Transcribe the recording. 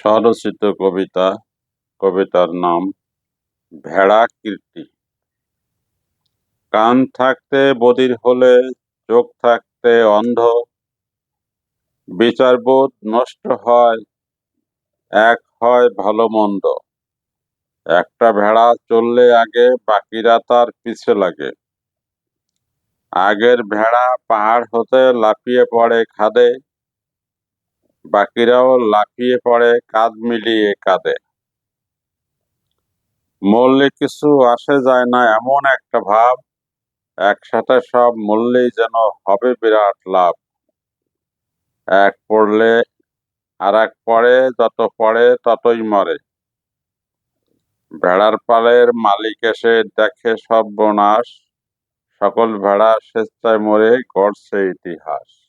স্বরচিত কবিতা, কবিতার নাম ভেড়া কীর্তি। কান থাকতে বদির হলে, চোখ থাকতে অন্ধ। বিচারবোধ নষ্ট হয়, এক হয় ভালো মন্দ। একটা ভেড়া চললে আগে, বাকিরা তার পিছে লাগে। আগের ভেড়া পাহাড় হতে লাফিয়ে পড়ে খাদে বাকিরাও লাফিয়ে পড়ে, কাঁধ মিলিয়ে কাঁদে। মরলে কিছু আসে যায় না, এমন একটা ভাব। একসাথে সব মরলেই যেন হবে বিরাট লাভ। এক পড়লে আর এক পড়ে, যত পড়ে ততই মরে। ভেড়ার পালের মালিক এসে দেখে সর্বনাশ। সকল ভেড়া স্বেচ্ছায় মরে, গড়ছে ইতিহাস।